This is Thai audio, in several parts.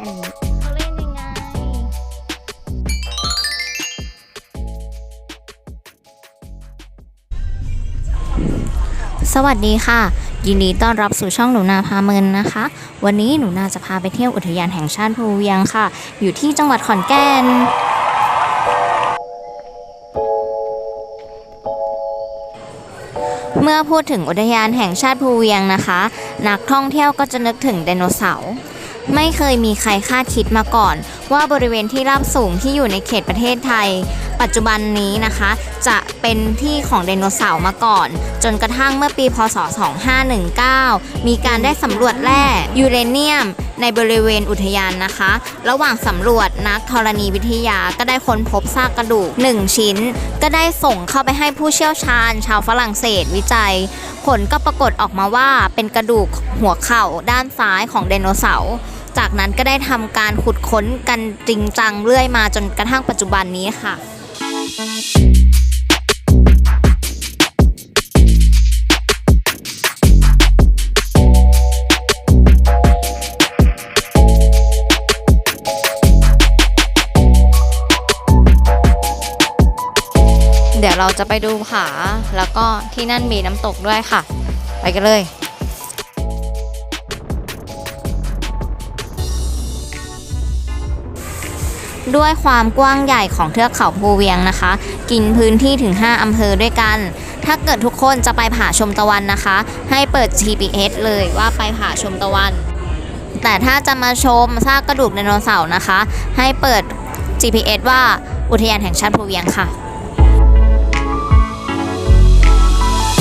อันนี้สวัสดีค่ะ ยินดีต้อนรับสู่ช่องหนูนาพาเมินนะคะ วันนี้หนูนาจะพาไปเที่ยวอุทยานแห่งชาติภูเวียงค่ะ อยู่ที่จังหวัดขอนแก่นเมื่อพูดถึงอุทยานแห่งชาติภูเวียงนะคะ นักท่องเที่ยวก็จะนึกถึงไดโนเสาร์ ไม่เคยมีใครคาดคิดมาก่อน ว่าบริเวณที่ราบสูงที่อยู่ในเขตประเทศไทย ปัจจุบันนี้นะคะ จะเป็นที่ของไดโนเสาร์มาก่อน จนกระทั่งเมื่อปีพศ 2519 มีการได้สำรวจแร่ยูเรเนียม ในบริเวณอุทยานนะคะ ระหว่างสำรวจนักธรณีวิทยาก็ได้ค้นพบซากกระดูก 1 ชิ้น ก็ได้ส่งเข้าไปให้ผู้เชี่ยวชาญ ชาวฝรั่งเศสวิจัย ผลก็ปรากฏออกมาว่าเป็นกระดูกหัวเข่าด้านซ้ายของไดโนเสาร์ จากนั้นก็ได้ทำการขุดค้นกันจริงจังเรื่อยมาจนกระทั่งปัจจุบันนี้ค่ะ เดี๋ยวเราจะไปดูผาแล้วก็ที่นั่นมีน้ำตกด้วยค่ะ ไปกันเลย ด้วยความกว้างใหญ่ของเทือกเขาภูเวียงนะคะ กินพื้นที่ถึง 5 อำเภอด้วยกัน ถ้าเกิดทุกคนจะไปผาชมตะวันนะคะ ให้เปิด GPS เลยว่าไปผาชมตะวัน แต่ถ้าจะมาชมซากกระดูกไดโนเสาร์นะคะ ให้เปิด GPS ว่าอุทยานแห่งชาติภูเวียงค่ะ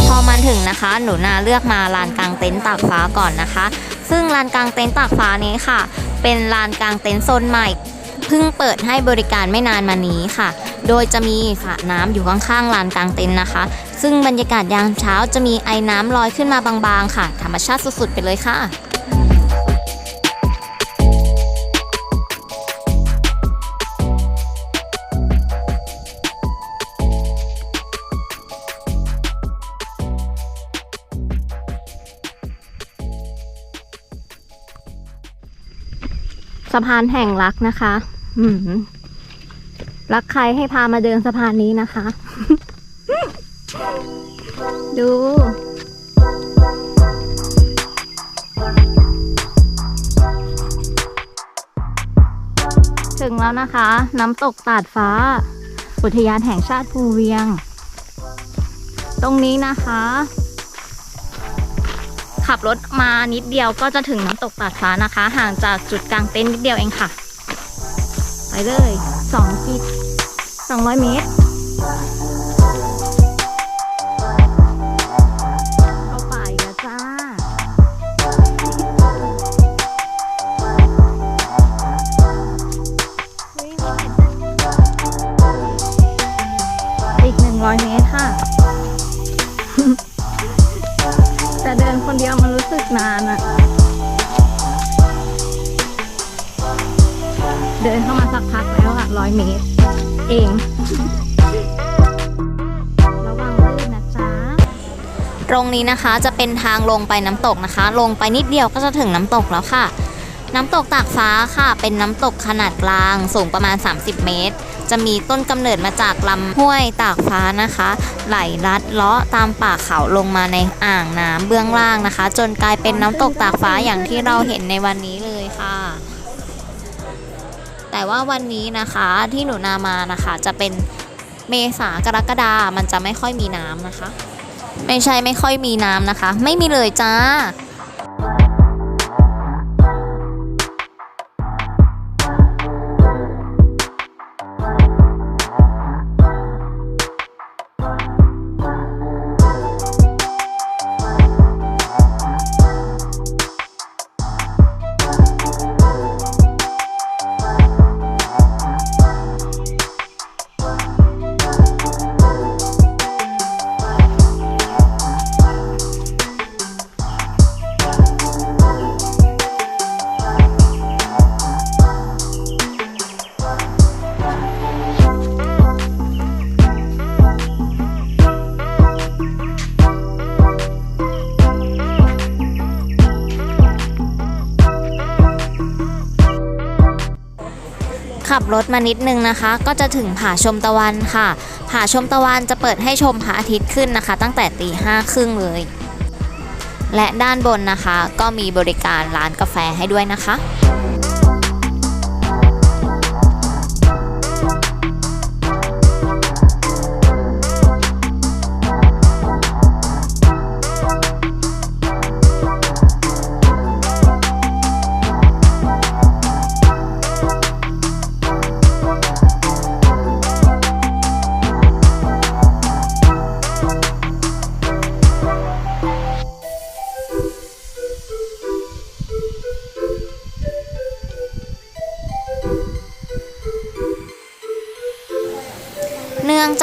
พอมาถึงนะคะ หนูนาเลือกมาลานกลางเต็นท์ตากฟ้าก่อนนะคะ ซึ่งลานกลางเต็นท์ตากฟ้านี้ค่ะ เป็นลานกลางเต็นท์โซนใหม่ เพิ่งเปิดให้บริการไม่นานมานี้ค่ะ โดยจะมีสระน้ำอยู่ข้างๆลานกลางเต็นท์นะคะ ซึ่งบรรยากาศยามเช้าจะมีไอ้น้ำลอยขึ้นมาบางๆ ค่ะ ธรรมชาติสุดๆ ไปเลยค่ะสะพานแห่งรักนะคะ รักใครให้พามาเดินสะพานนี้นะคะ ดูถึงแล้วนะคะ น้ำตกตาดฟ้า อุทยานแห่งชาติภูเวียง ตรงนี้นะคะ ขับรถมานิดเดียวก็จะถึงน้ำตกตาดฟ้านะคะ ห่างจากจุดกลางเต็นท์นิดเดียวเองค่ะไป เลย2กิ200 เมตรเข้าไปแล้วจ้าเฮ้ยมีเห็ดด้วยอีก 100 เมตรค่ะ แต่เดินคนเดียวมันรู้สึกนานอะ เดินเข้ามาสักพักแล้วอะร้อยเมตร เอง ระวังลื่นนะจ๊ะ ตรงนี้นะคะจะเป็นทางลงไปน้ำตกนะคะ ลงไปนิดเดียวก็จะถึงน้ำตกแล้วค่ะ น้ำตกตากฟ้าค่ะ เป็นน้ำตกขนาดกลาง สูงประมาณ 30 เมตร จะมีต้นกำเนิดมาจากลำห้วยตากฟ้านะคะ ไหลลัดเลาะตามป่าเขาลงมาในอ่างน้ำเบื้องล่างนะคะ จนกลายเป็นน้ำตกตากฟ้าอย่างที่เราเห็นในวันนี้ แต่ว่าวันนี้นะคะที่หนูนามานะคะจะเป็นเมษากรกฎามันจะไม่ค่อยมีน้ำนะคะ ไม่ใช่ไม่ค่อยมีน้ำนะคะ ไม่มีเลยจ้า ขับรถมานิดนึงนะคะ ก็จะถึงผาชมตะวันค่ะ ผาชมตะวันจะเปิดให้ชมพระอาทิตย์ขึ้นนะคะ ตั้งแต่ตีห้าครึ่งเลย และด้านบนนะคะ ก็มีบริการร้านกาแฟให้ด้วยนะคะ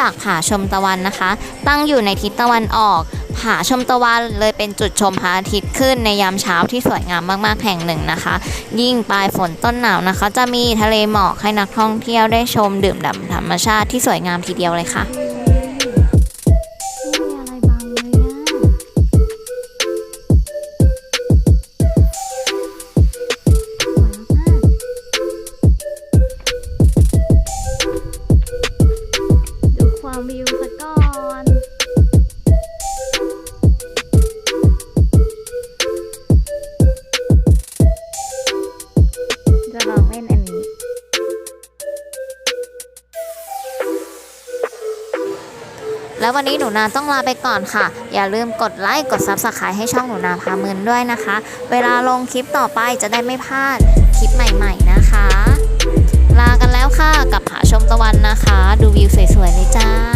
จากผาชมตะวันนะคะ ตั้งอยู่ในทิศตะวันออก ผาชมตะวันเลยเป็นจุดชมพระอาทิตย์ขึ้นในยามเช้าที่สวยงามมากๆแห่งหนึ่งนะคะ ยิ่งปลายฝนต้นหนาวนะคะ จะมีทะเลหมอกให้นักท่องเที่ยวได้ชมดื่มด่ำธรรมชาติที่สวยงามทีเดียวเลยค่ะ ๆดูความวิวซะก่อนจะลองเล่นอันนี้ แล้ววันนี้หนูนาต้องลาไปก่อนค่ะ อย่าลืมกดไลค์กด Subscribe ให้ช่องหนูนาพาเมินด้วยนะคะ เวลาลงคลิปต่อไปจะได้ไม่พลาดคลิปใหม่ ๆ นะ ดูวิวสวยๆเลยจ้า